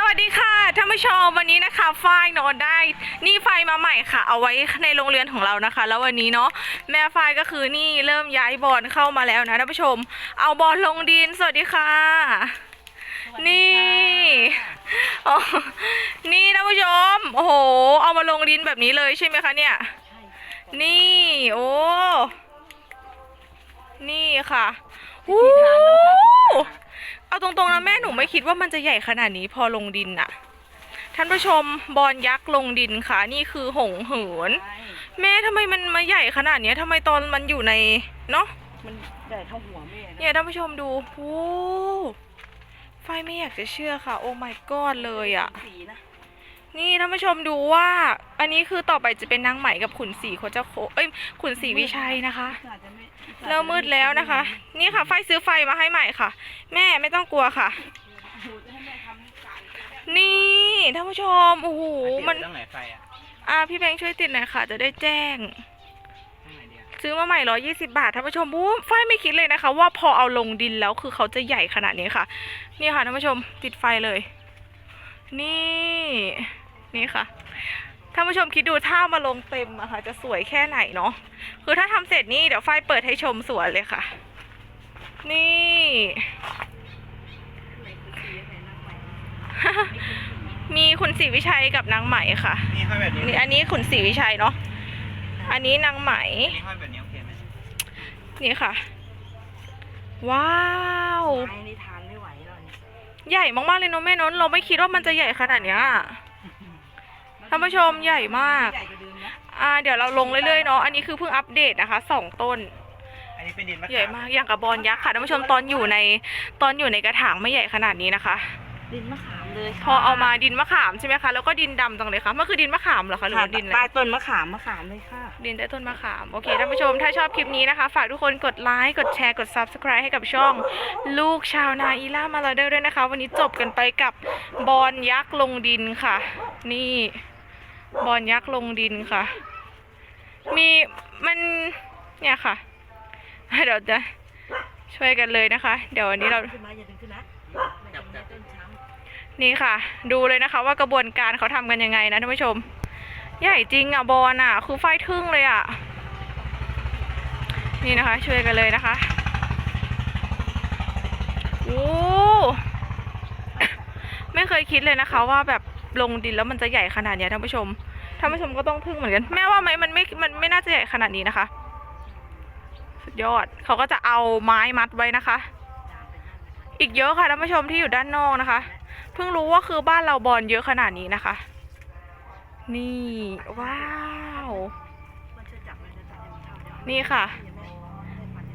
สวัสดีค่ะท่านผู้ชมวันนี้นะคะฝ้ายเนอะได้ นี่ไฟมาใหม่ค่ะ เอาไว้ในโรงเรียนของเรานะคะ แล้ววันนี้เนาะแม่ฝ้ายก็คือนี่เริ่มย้ายบอลเข้ามาแล้วนะท่านผู้ชม เอาบอลลงดินสวัสดีค่ะ นี่อ๋อนี่ท่านผู้ชมโอ้โห เอามาลงดินแบบนี้เลยใช่ไหมคะเนี่ยนี่โอ้นี่ค่ะวู้ เอาตรงๆนะแม่หนูไม่คิดว่ามันจะใหญ่ขนาดนี้พอลงดินอะท่านผู้ชมบอลยักษ์ลงดินค่ะ นี่คือหงเหินแม่ทำไมมันมาใหญ่ขนาดเนี้ยทำไมตอนมันอยู่ในเนาะ มันใหญ่เท่าหัวแม่นะเนี่ยท่านผู้ชมดูโอ้ไฟไม่อยากจะเชื่อค่ะ โอ้ my god เลยอะ สีนะ นี่ท่านผู้ชมดูว่า อันนี้คือต่อไปจะเป็นนางไหมกับขุนศรีโคจรโคเอ้ยขุนศรีวิชัยนะคะ อาจจะไม่เริ่มมืดแล้วนะคะ นี่ค่ะไฟซื้อไฟมาให้ใหม่ค่ะ แม่ไม่ต้องกลัวค่ะดูจะให้แม่ทำไก่นี่ท่านผู้ชมโอ้โหมันตั้งไหนไฟอะอ่าพี่แบงค์ช่วยติดหน่อยค่ะ จะได้แจ้ง ตั้งไหนเดียวซื้อมาใหม่ร้อยี่สิบาทท่านผู้ชมบู๊ไฟไม่คิดเลยนะคะ ว่าพอเอาลงดินแล้วคือเขาจะใหญ่ขนาดนี้ค่ะ นี่ค่ะท่านผู้ชมติดไฟเลย นี่ นี่ค่ะท่านผู้ชมคิดดูถ้ามาลงเต็มอะค่ะ จะสวยแค่ไหนเนาะคือถ้าทำเสร็จนี่เดี๋ยวไฟเปิดให้ชมสวนเลยค่ะ นี่ มีคุณศรีวิชัยกับนางไหมค่ะนี่ห้อยแบบนี้นี่อันนี้ขุนศรีวิชัยเนาะอันนี้นางไหมอันนี้ห้อยแบบนี้โอเคไหมนี่ค่ะ ว้าวไม้นี่ทานไม่ไหวแล้วเนี่ยใหญ่มากๆเลยเนาะแม่เนนเราไม่คิดว่ามันจะใหญ่ขนาดเนี้ย ท่านผู้ชมใหญ่มากใหญ่กว่าเดิมนะอ่า เดี๋ยวเราลงเรื่อยๆเนาะ อันนี้คือเพิ่งอัปเดตนะคะสองต้น อันนี้เป็นดินมะขามใหญ่มาก อย่างกับบอลยักษ์ค่ะท่านผู้ชมตอนอยู่ในตอนอยู่ในกระถางไม่ใหญ่ขนาดนี้นะคะ ดินมะขามเลยพอเอามาดินมะขามใช่ไหมคะ แล้วก็ดินดำตรงเลยค่ะมันคือดินมะขามเหรอคะหรือค่ะว่าดินอะไร ใต้ต้นมะขามมะขามเลยค่ะ ดินใต้ต้นมะขาม โอเคท่านผู้ชม ถ้าชอบคลิปนี้นะคะ ฝากทุกคนกดไลค์ กดแชร์ กด Subscribe ให้กับช่องลูกชาวนาอีล่ามาลาเดอร์ด้วยนะคะ วันนี้จบกันไปกับบอลยักษ์ลงดินค่ะ นี่ บอลยักษ์ลงดินค่ะ มีมันเนี่ยค่ะ เดี๋ยวจะช่วยกันเลยนะคะ เดี๋ยววันนี้เรานี่ค่ะ ดูเลยนะคะ ว่ากระบวนการเขาทำกันยังไงนะท่านผู้ชม ใหญ่จริงอะบอลอะ คือไฟทึ่งเลยอะ นี่นะคะ ช่วยกันเลยนะคะโอ้ไม่เคยคิดเลยนะคะว่าแบบ ลงดินแล้วมันจะใหญ่ขนาดเนี้ยท่านผู้ชมท่านผู้ชมก็ต้องทึ่งเหมือนกัน แม่ว่าไหมมันไม่มันไม่น่าจะใหญ่ขนาดนี้นะคะ สุดยอดเขาก็จะเอาไม้มัดไว้นะคะ อีกเยอะค่ะท่านผู้ชมที่อยู่ด้านนอกนะคะ เพิ่งรู้ว่าคือบ้านเราบอลเยอะขนาดนี้นะคะ นี่ว้าว นี่ค่ะ